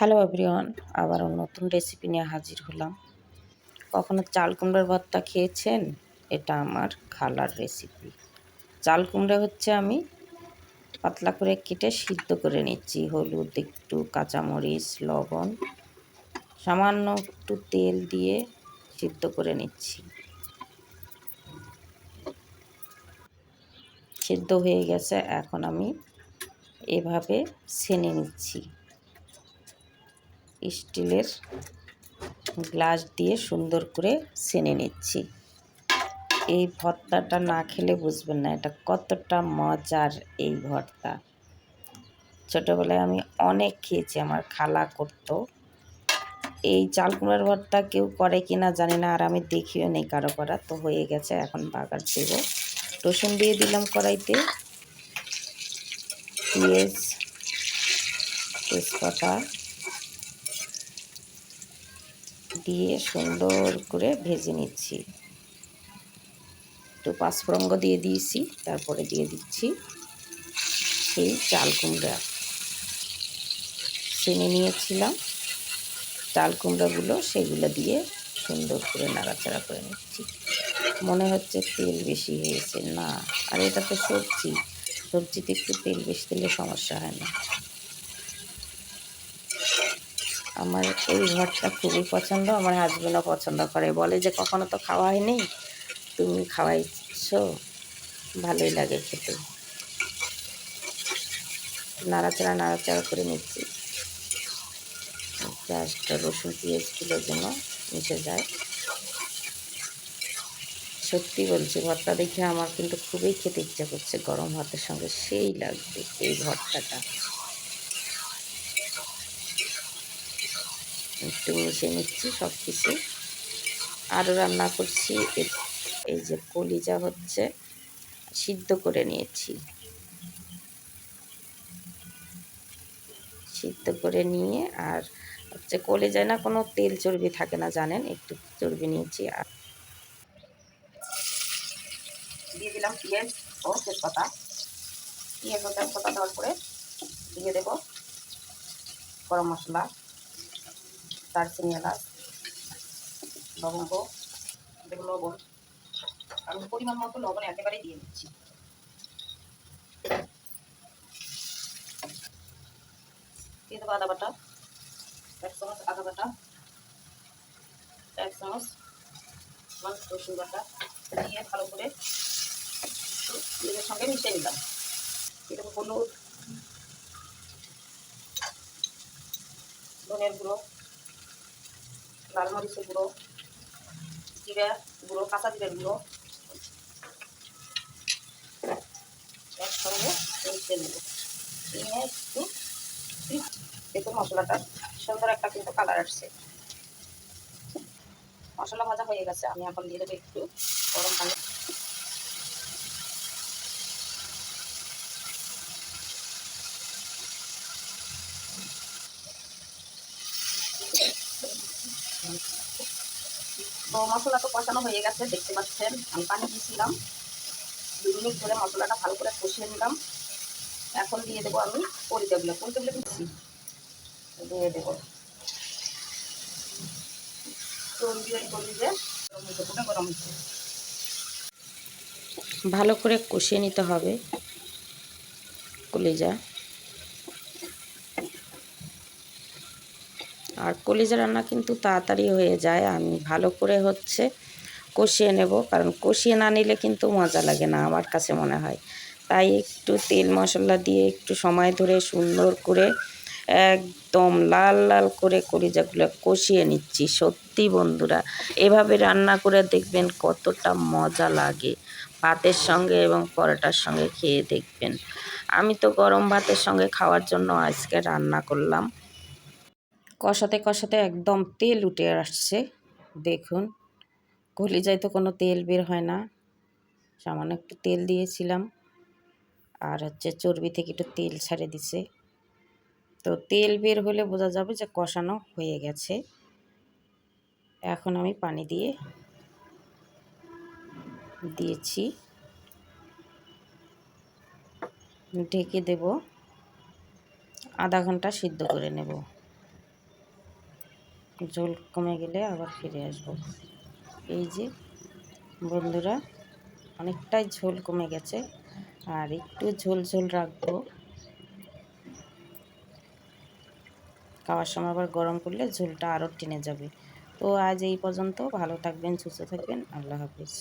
Hello everyone আবারও নতুন recipe নিয়ে হাজির হলাম। কখনো চাল কুমড়ার ভর্তা খেয়েছেন? এটা আমার খালার রেসিপি চাল কুমড়ো হচ্ছে আমি পাতলা করে কেটে সিদ্ধ করে নিচ্ছি। হলুদ, একটু কাঁচামরিচ, লবণ, সামান্য একটু তেল দিয়ে সিদ্ধ করে নিচ্ছি। সিদ্ধ হয়ে গেছে। এখন আমি এভাবে ছেনে নিচ্ছি। স্টিলের গ্লাস দিয়ে সুন্দর করে ছেনে নিচ্ছি। এই ভর্তাটা না খেলে বুঝবেন না, এটা কতটা মজার এই ভর্তা। ছোটোবেলায় আমি অনেক খেয়েছি আমার খালা করতো। এই চাল কুমড়ার ভর্তা কেউ করে কি না জানি না, আর আমি দেখিও নেই কারও করা, তো হয়ে গেছে, এখন বাগার দেব। রসুন দিয়ে দিলাম কড়াইতে। পেঁয়াজ, তেজপাতা। দিয়ে সুন্দর করে ভেজে নিচ্ছি। একটু পাঁচফোড়ঙ্গ দিয়ে দিয়েছি, তারপরে দিয়ে দিচ্ছি সেই চাল কুমড়া। চিনি নিয়েছিলাম, চাল কুমড়াগুলো সেগুলো দিয়ে সুন্দর করে নাড়াচাড়া করে নিচ্ছি। মনে হচ্ছে তেল বেশি হয়েছে, না। আর এটা তো সবজি, সবজিতে একটু তেল বেশি দিলে সমস্যা হয় না। আমার এই ঘরটা খুবই পছন্দ, আমার হাজব্যান্ডও পছন্দ করে। বলে যে, কখনো তো খাওয়া হয়নি তুমি খাওয়াইছ? ভালোই লাগে খেতে। নাড়াচাড়া নাড়াচাড়া করে নিচ্ছি। পেঁয়াজটা রসুন পেঁয়াজগুলো যেন মিশে যায়। সত্যি বলছি ভর্তা দেখে আমার কিন্তু খুবই খেতে ইচ্ছা করছে। গরম ভাতের সঙ্গে সেই লাগবে এই ভর্তাটা একটু মিশিয়ে নিচ্ছি সব কিছু। আরও রান্না করছি এই যে কলিজা হচ্ছে, সিদ্ধ করে নিয়েছি। সিদ্ধ করে নিয়ে আর হচ্ছে কলিজায় না কোনো তেল চর্বি থাকে না, জানেন? একটু চর্বি নিয়েছি আর দিয়ে দিলাম পেঁয়াজ ও তেজপাতা। পেঁয়াজ ও তেজপাতা দেওয়ার পরে দিয়ে দেব গরম মশলা। দারচিনি, এলাচ, লবঙ্গ লবণ আমি পরিমাণ মতো লবণ একেবারেই দিয়ে দিচ্ছি। দিয়ে দেবো আদা বাটা, এক চামচ আদা বাটা, এক চামচ মানুষ রসুন বাটা, দিয়ে ভালো করে নিজের সঙ্গে মিশিয়ে নিলাম। এরকম হলুদ, ধনের গুঁড়ো লাল মরিচের গুঁড়ো। জিরা গুঁড়ো, কাঁচা জিরার গুঁড়ো। একসঙ্গে মিশিয়ে নেব। নিয়ে একটু দেখুন মশলাটা, সুন্দর একটা কিন্তু কালার আসছে। মশলা ভাজা হয়ে গেছে, আমি এখন দিয়ে দেবো একটু গরম পানি। তো মশলা তো কষানো হয়ে গেছে, দেখতে পাচ্ছেন। আমি পানি দিয়েছিলাম। দু মিনিট ধরে মশলাটা ভালো করে কষিয়ে নিলাম। এখন দিয়ে দেবো আমি পরিচাগুলো পরিচাগুলো দিচ্ছি? দিয়ে দেবো। ভালো করে কষিয়ে নিতে হবে। কলিজা আর কলিজা রান্না কিন্তু তাড়াতাড়ি হয়ে যায়। আমি ভালো করে হচ্ছে কষিয়ে নেব, কারণ কষিয়ে না নিলে কিন্তু মজা লাগে না আমার কাছে মনে হয়। তাই একটু তেল মশলা দিয়ে একটু সময় ধরে সুন্দর করে একদম লাল লাল করে কলিজাগুলো কষিয়ে নিচ্ছি, সত্যি বন্ধুরা। এভাবে রান্না করে দেখবেন কতটা মজা লাগে, ভাতের সঙ্গে এবং পরোটার সঙ্গে খেয়ে দেখবেন। আমি তো গরম ভাতের সঙ্গে খাওয়ার জন্য আজকে রান্না করলাম। কষাতে কষাতে একদম তেল উঠে আসছে, দেখুন। কলিজায় তো কোনো তেল বের হয় না। সামান্য একটু তেল দিয়েছিলাম। আর হচ্ছে চর্বি থেকে একটু তেল ছাড়ে দিছে। তো তেল বের হলে বোঝা যাবে যে কষানো হয়ে গেছে। এখন আমি পানি দিয়ে দিয়েছি। ঢেকে দেব। আধা ঘণ্টা সিদ্ধ করে নেব। ঝোল কমে গেলে আবার ফিরে আসব। এই যে বন্ধুরা, অনেকটাই ঝোল কমে গেছে, আর একটু ঝোল ঝোল রাখব। খাওয়ার সময় আবার গরম করলে ঝোলটা আরও টেনে যাবে। তো আজ এই পর্যন্ত, ভালো থাকবেন, সুস্থ থাকবেন, আল্লাহ হাফিজ।